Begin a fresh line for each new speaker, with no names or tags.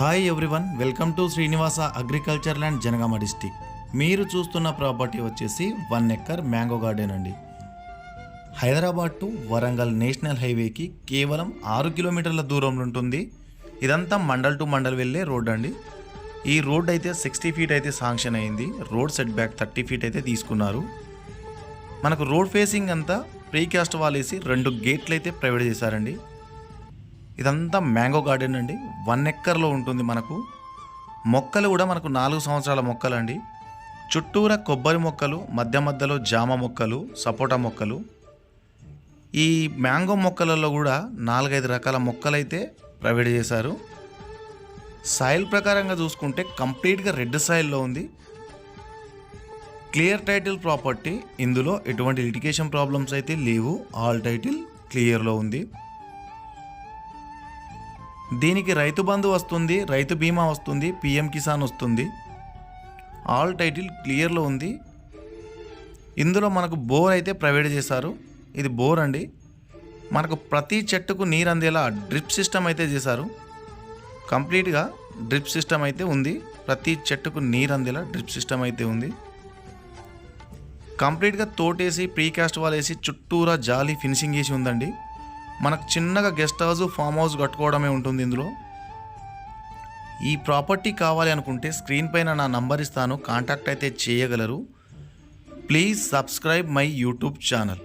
Hi everyone welcome to Srinivasa agriculture land Jangaon district మీరు చూస్తున్న property వచ్చేసి one acre mango garden అండి. Hyderabad to Warangal national హైవేకి కేవలం ఆరు కిలోమీటర్ల దూరంలో ఉంటుంది. ఇదంతా మండల్ టు మండల్ వెళ్ళే రోడ్ అండి. ఈ రోడ్ అయితే సిక్స్టీ ఫీట్ అయితే శాంక్షన్ అయింది. Road set back thirty feet అయితే తీసుకున్నారు. మనకు రోడ్ ఫేసింగ్ అంతా ప్రీకాస్ట్ వాల్ వేసి రెండు గేట్లు అయితే ప్రైవేట్ చేశారండి. ఇదంతా మ్యాంగో గార్డెన్ అండి. వన్ ఎక్కర్లో ఉంటుంది మనకు. మొక్కలు కూడా మనకు నాలుగు సంవత్సరాల మొక్కలు అండి చుట్టూరా కొబ్బరి మొక్కలు మధ్య మధ్యలో జామ మొక్కలు సపోటా మొక్కలు. ఈ మ్యాంగో మొక్కలలో కూడా నాలుగైదు రకాల మొక్కలైతే ప్రొవైడ్ చేశారు. సాయిల్ ప్రకారంగా చూసుకుంటే కంప్లీట్గా రెడ్ సాయిల్లో ఉంది. క్లియర్ టైటిల్ ప్రాపర్టీ ఇందులో ఎటువంటి లిటికేషన్ ప్రాబ్లమ్స్ అయితే లేవు. ఆల్ టైటిల్ క్లియర్లో ఉంది. దీనికి రైతు బంధు వస్తుంది రైతు బీమా వస్తుంది పిఎం కిసాన్ వస్తుంది. ఆల్ టైటిల్ క్లియర్లో ఉంది. ఇందులో మనకు బోర్ అయితే ప్రొవైడ్ చేశారు. ఇది బోర్ అండి. మనకు ప్రతి చెట్టుకు నీరు అందేలా డ్రిప్ సిస్టమ్ అయితే చేశారు. కంప్లీట్గా డ్రిప్ సిస్టమ్ అయితే ఉంది. ప్రతి చెట్టుకు నీరు అందేలా డ్రిప్ సిస్టమ్ అయితే ఉంది. కంప్లీట్గా తోటేసి ప్రీకాస్ట్ వాల్ వేసి చుట్టూరా జాలి ఫినిషింగ్ చేసి ఉందండి. మనకు చిన్నగా గెస్ట్ హౌస్ ఫామ్ హౌస్ కట్టుకోవడమే ఉంటుంది ఇందులో. ఈ ప్రాపర్టీ కావాలి అనుకుంటే స్క్రీన్ పైన నా నంబర్ ఇస్తాను కాంటాక్ట్ అయితే చేయగలరు. Please subscribe my YouTube channel.